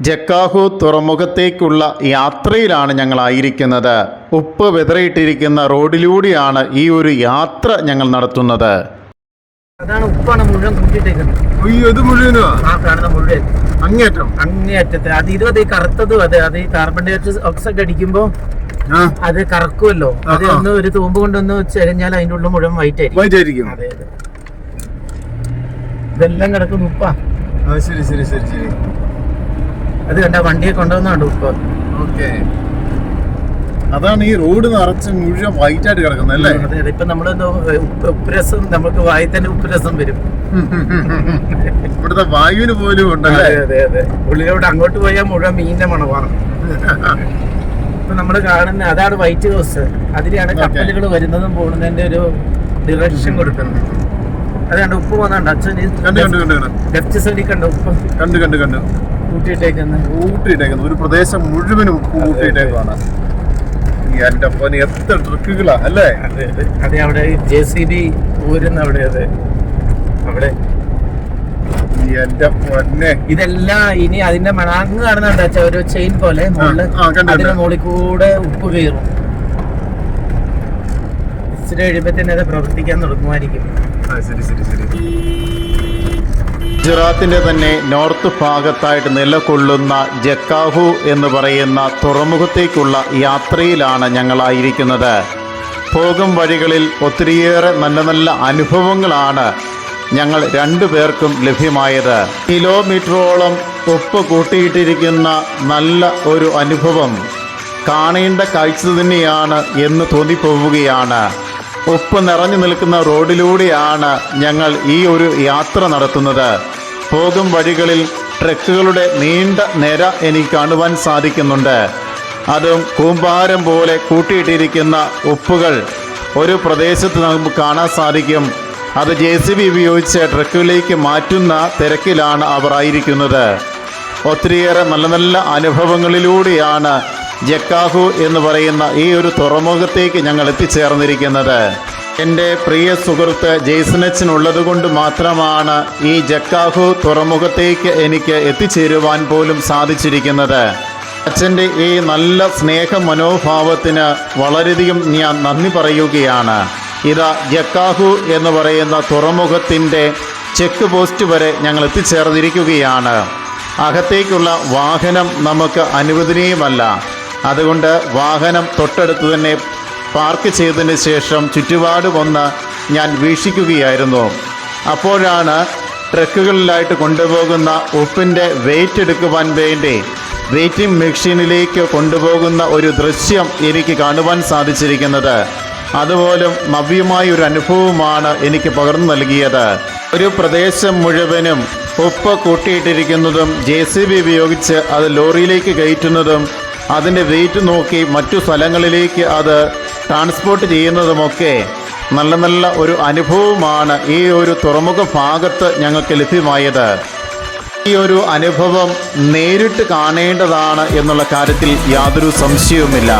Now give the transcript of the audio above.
ജക്കാഹു തുറമുഖത്തേക്കുള്ള യാത്രയിലാണ് ഞങ്ങളായിരിക്കുന്നത്. ഉപ്പ് വിതറിയിട്ടിരിക്കുന്ന റോഡിലൂടെയാണ് ഈ ഒരു യാത്ര ഞങ്ങൾ നടത്തുന്നത്. അതാണ് ഉപ്പാണ് മുഴുവൻ കൂട്ടിയിട്ടേക്കുന്നത്. അയ്യോ ഇത് ആ കാണുന്ന മുഴുവൻ. അങ്ങേറ്റം അങ്ങേയറ്റത്തെ. അത് ഇതും അത് ഈ കറുത്തതും അതെ അത് ഈ കാർബൺ ഡൈ ഓക്സൈഡ് അടിക്കുമ്പോൾ ആ. അത് കറക്കുമല്ലോ. അത്. ഒന്ന് ഒരു തൂമ്പ് കൊണ്ടൊന്ന് ചെരിഞ്ഞാൽ അതിന്റെ ഉള്ളിൽ മുഴുവൻ വൈറ്റ് ആയിരിക്കും. അതെ അതെ. ഇതെല്ലാം കിടക്കുന്നു ഉപ്പാ. ശരി ശരി ശരി ശരി. അത് കണ്ട വണ്ടിയെ കൊണ്ടുവന്നുണ്ട് ഉപ്പ് ഓക്കെ. അതാണ് ഈ റോഡ് നിറച്ച് മുഴുവൻ വൈറ്റ് ആയിട്ട് കിടക്കുന്നത് അല്ലേ? അതെ അതെ. ഇപ്പൊ നമ്മൾ ഉപ്പ് ഉപ്പുരസം നമുക്ക് വായി തന്നെ ഉപ്പുരസം വരും. ഇവിടുത്തെ വായുവിന് പോലും ഉണ്ടല്ലേ? അതെ അതെ അതെ. ഉള്ളിലോട്ട് അങ്ങോട്ട് പോയാൽ മുഴുവൻ മീനിന്റെ മണമാണ് ഇപ്പൊ നമ്മൾ കാണുന്ന അതാണ് വൈറ്റ് ഹൗസ് അതിലാണ് കപ്പലുകൾ വരുന്നതും പോകുന്നതിന്റെ ഒരു ഡിറക്ഷൻ കൊടുക്കുന്നത്. അതാണ്ട് ഉപ്പ് പോകുന്നുണ്ട് അച്ഛൻ കണ്ടു കണ്ടു കണ്ടു കണ്ടു. ലെഫ്റ്റ് സൈഡിൽ കണ്ടു ഉപ്പ്? കണ്ടു കണ്ടു കണ്ടു. കൂട്ടിയിട്ടേക്കുന്നത് ഒരു പ്രദേശം മുഴുവനും ഉപ്പ് കൂട്ടിയിട്ടേക്കാണ് എന്റെ പൊന്നെ എത്ര ട്രിക്കുകളാ അല്ലേ? അതെ അവിടെ ജെ സി ബി ഊരുന്ന അവിടെ അതെ. അവിടെ. ഈ എന്റെ പൊന്നെ ഇതെല്ലാം ഇനി അതിന്റെ മണാങ്ങ് കാണുന്നുണ്ട് ഒരു ചെയിൻ പോലെ മുകളിൽ. അതിന്റെ. മുകളിൽ കൂടെ ഉപ്പ് കയറും. ഇച്ചിരി കഴിയുമ്പത്തേന് അത് പ്രവർത്തിക്കാൻ തുടങ്ങുമായിരിക്കും. ശരി ശരി ശരി. ഗുജറാത്തിന്റെ തന്നെ നോർത്ത് ഭാഗത്തായിട്ട് നിലകൊള്ളുന്ന ജക്കാഹു എന്ന് പറയുന്ന തുറമുഖത്തേക്കുള്ള യാത്രയിലാണ് ഞങ്ങളായിരിക്കുന്നത്. പോകും വഴികളിൽ ഒത്തിരിയേറെ നല്ല നല്ല അനുഭവങ്ങളാണ് ഞങ്ങൾ രണ്ടു പേർക്കും ലഭ്യമായത്. കിലോമീറ്ററോളം ഉപ്പ് കൂട്ടിയിട്ടിരിക്കുന്ന നല്ല ഒരു അനുഭവം. കാണേണ്ട കാഴ്ച തന്നെയാണ് എന്ന് തോന്നിപ്പോവുകയാണ്. ഉപ്പ് നിറഞ്ഞു നിൽക്കുന്ന റോഡിലൂടെയാണ് ഞങ്ങൾ ഈ ഒരു യാത്ര നടത്തുന്നത്. പോകും വഴികളിൽ ട്രക്കുകളുടെ നീണ്ട നിര എനിക്ക് കാണുവാൻ സാധിക്കുന്നുണ്ട്. അതും കൂമ്പാരം പോലെ കൂട്ടിയിട്ടിരിക്കുന്ന ഉപ്പുകൾ ഒരു പ്രദേശത്ത് നമുക്ക് കാണാൻ സാധിക്കും. അത് ജെ സി ബി ഉപയോഗിച്ച് ട്രക്കുകളിലേക്ക് മാറ്റുന്ന തിരക്കിലാണ് അവർ ആയിരിക്കുന്നത്. ഒത്തിരിയേറെ നല്ല നല്ല അനുഭവങ്ങളിലൂടെയാണ് ജക്കാഹു എന്ന് പറയുന്ന ഈ ഒരു തുറമുഖത്തേക്ക് ഞങ്ങൾ എത്തിച്ചേർന്നിരിക്കുന്നത്. എന്റെ പ്രിയ സുഹൃത്ത് ജെയ്സനച്ചിനുള്ളത് കൊണ്ട് മാത്രമാണ് ഈ ജക്കാഹു തുറമുഖത്തേക്ക് എനിക്ക് എത്തിച്ചേരുവാൻ പോലും സാധിച്ചിരിക്കുന്നത്. അച്ഛന്റെ ഈ നല്ല സ്നേഹ മനോഭാവത്തിന് വളരെയധികം ഞാൻ നന്ദി പറയുകയാണ്. ഇതാ ജക്കാഹു എന്ന് പറയുന്ന തുറമുഖത്തിന്റെ ചെക്ക് പോസ്റ്റ് വരെ ഞങ്ങൾ എത്തിച്ചേർന്നിരിക്കുകയാണ്. അകത്തേക്കുള്ള വാഹനം നമുക്ക് അനുവദനീയമല്ല. അതുകൊണ്ട് വാഹനം തൊട്ടടുത്ത് തന്നെ പാർക്ക് ചെയ്തതിന് ശേഷം ചുറ്റുപാടുമൊന്ന് ഞാൻ വീക്ഷിക്കുകയായിരുന്നു. അപ്പോഴാണ് ട്രക്കുകളിലായിട്ട് കൊണ്ടുപോകുന്ന ഉപ്പിന്റെ വെയിറ്റ് എടുക്കുവാൻ വേണ്ടി വെയിറ്റിംഗ് മെഷീനിലേക്ക് കൊണ്ടുപോകുന്ന ഒരു ദൃശ്യം എനിക്ക് കാണുവാൻ സാധിച്ചിരിക്കുന്നത്. അതുപോലും നവ്യമായ ഒരു അനുഭവമാണ് എനിക്ക് പകർന്നു നൽകിയത്. ഒരു പ്രദേശം മുഴുവനും ഉപ്പ് കൂട്ടിയിട്ടിരിക്കുന്നതും ജെ സി ബി ഉപയോഗിച്ച് അത് ലോറിയിലേക്ക് കയറ്റുന്നതും അതിന്റെ വെയിറ്റ് നോക്കി മറ്റു സ്ഥലങ്ങളിലേക്ക് അത് ട്രാൻസ്പോർട്ട് ചെയ്യുന്നതുമൊക്കെ നല്ല നല്ല ഒരു അനുഭവമാണ് ഈ ഒരു തുറമുഖ ഭാഗത്ത് ഞങ്ങൾക്ക് ലഭ്യമായത്. ഈ ഒരു അനുഭവം നേരിട്ട് കാണേണ്ടതാണ് എന്നുള്ള കാര്യത്തിൽ യാതൊരു സംശയവുമില്ല.